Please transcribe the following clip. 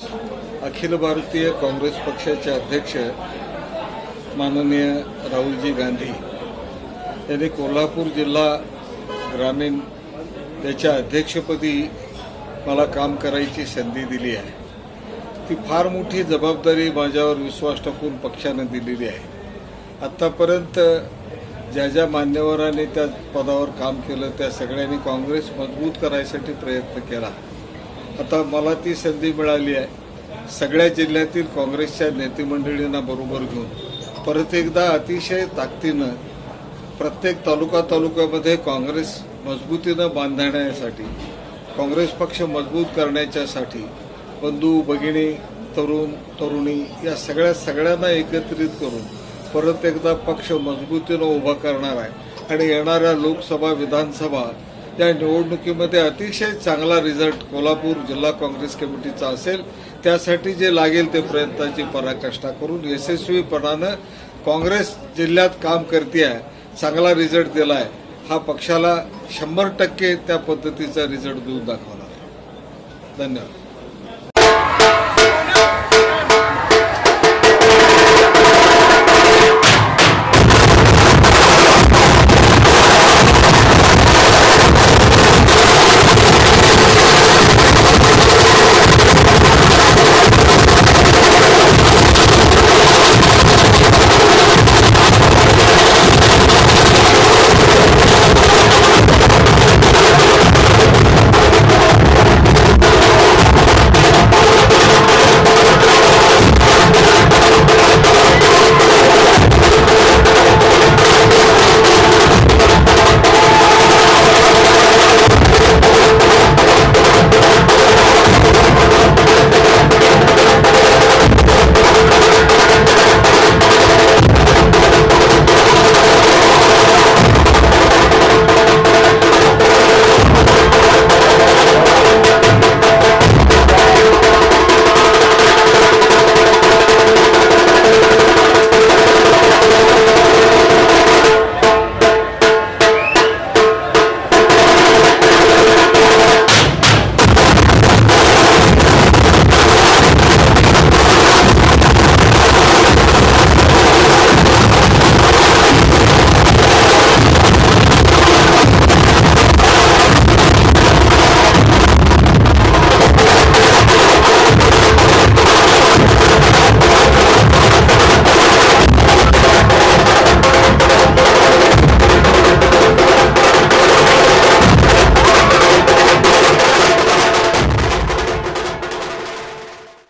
अखिल भारतीय काँग्रेस पक्षाचे अध्यक्ष माननीय राहुलजी गांधी यांनी कोल्हापूर जिल्हा ग्रामीण याच्या अध्यक्षपदी मला काम करायची संधी दिली आहे. ती फार मोठी जबाबदारी माझ्यावर विश्वास टाकून पक्षाने दिलेली आहे. आत्तापर्यंत ज्या ज्या मान्यवरांनी त्या पदावर काम केलं त्या सगळ्यांनी काँग्रेस मजबूत करायसाठी प्रयत्न केला. आता मला ती संधी मिळाली आहे. सगळ्या जिल्ह्यातील काँग्रेसच्या नेतेमंडळींना बरोबर घेऊन. परत एकदा अतिशय ताकदीनं प्रत्येक तालुका तालुक्यामध्ये काँग्रेस मजबूतीनं बांधण्यासाठी काँग्रेस पक्ष मजबूत करण्याच्यासाठी बंधू भगिनी तरुण तरुणी या सगळ्या सगळ्यांना एकत्रित करून परत एकदा पक्ष मजबूतीनं उभा करणार आहे. आणि येणाऱ्या लोकसभा विधानसभा या निवडणुकीमध्ये अतिशय चांगला रिझल्ट कोल्हापूर जिल्हा काँग्रेस कमिटीचा असेल त्यासाठी जे लागेल ते प्रयत्नाची पराकाष्ठा करून यशस्वीपणानं काँग्रेस जिल्ह्यात काम करते आहे चांगला रिझल्ट दिला आहे हा पक्षाला शंभर टक्के त्या पद्धतीचा रिझल्ट देऊन दाखवणार आहे. धन्यवाद.